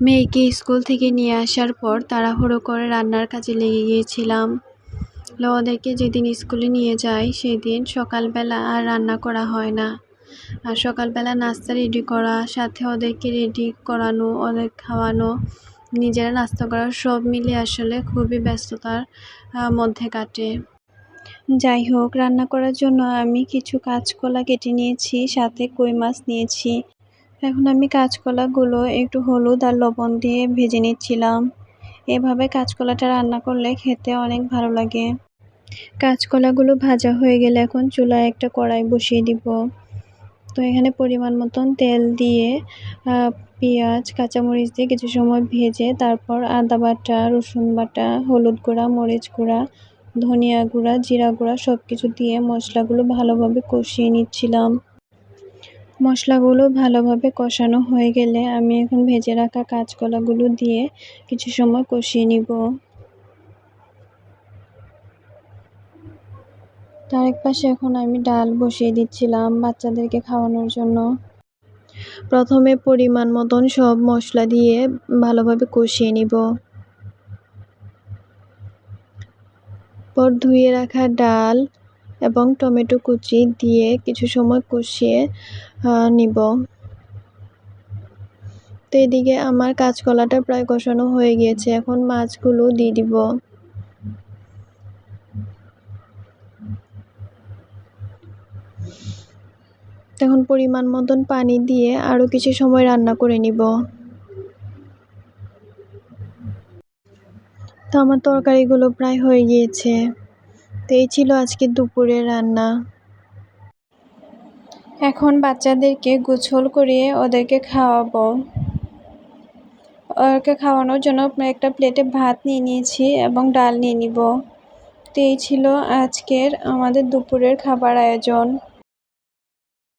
মেয়েকে স্কুল থেকে নিয়ে আসার পর তাড়াহুড়ো করে রান্নার কাজে লেগে গিয়েছিলাম। ওদেরকে যেদিন স্কুলে নিয়ে যাই সেদিন সকালবেলা আর রান্না করা হয় না। আর সকালবেলা নাস্তা রেডি করা, সাথে ওদেরকে রেডি করানো, ওদের খাওয়ানো, নিজেরা নাস্তা করা সব মিলে আসলে খুবই ব্যস্ততার মধ্যে কাটে। যাই হোক, রান্না করার জন্য আমি কিছু কাঁচকলা কেটে নিয়েছি, সাথে কই মাছ নিয়েছি। এখন আমি কাঁচকলাগুলো একটু হলুদ আর লবণ দিয়ে ভেজে নিচ্ছিলাম। এভাবে কাঁচকলাটা রান্না করলে খেতে অনেক ভালো লাগে। কাঁচকলাগুলো ভাজা হয়ে গেলে এখন চুলায় একটা কড়াই বসিয়ে দিব। তো এখানে পরিমাণ মতন তেল দিয়ে পেঁয়াজ, কাঁচামরিচ দিয়ে কিছু সময় ভেজে তারপর আদা বাটা, রসুন বাটা, হলুদ গুঁড়া, মরিচ গুঁড়া, ধনিয়া গুঁড়া, জিরা গুঁড়া সব কিছু দিয়ে মশলাগুলো ভালোভাবে কষিয়ে নিচ্ছিলাম। মশলাগুলো ভালোভাবে কষানো হয়ে গেলে আমি এখন ভেজে রাখা কাঁচকলাগুলো দিয়ে কিছু সময় কষিয়ে নিব। তার এক পাশে এখন আমি ডাল বসিয়ে দিচ্ছিলাম বাচ্চাদেরকে খাওয়ানোর জন্য। প্রথমে পরিমাণ মতন সব মশলা দিয়ে ভালোভাবে কষিয়ে নিব। পর ধুয়ে রাখা ডাল এবং টমেটো কুচি দিয়ে কিছু সময় কষিয়ে নিব। তো এদিকে আমার কাঁচকলাটা প্রায় কষানো হয়ে গিয়েছে। এখন মাছগুলো দিয়ে দিব। এখন পরিমাণ মতন পানি দিয়ে আরও কিছু সময় রান্না করে নিব। তো আমার তরকারিগুলো প্রায় হয়ে গিয়েছে। তো এই ছিল আজকে দুপুরের রান্না। এখন বাচ্চাদেরকে গোছল করিয়ে ওদেরকে খাওয়াবো। ওদেরকে খাওয়ানোর জন্য একটা প্লেটে ভাত নিয়ে নিয়েছি এবং ডাল নিয়ে নিব। তো এই ছিল আজকের আমাদের দুপুরের খাবার আয়োজন।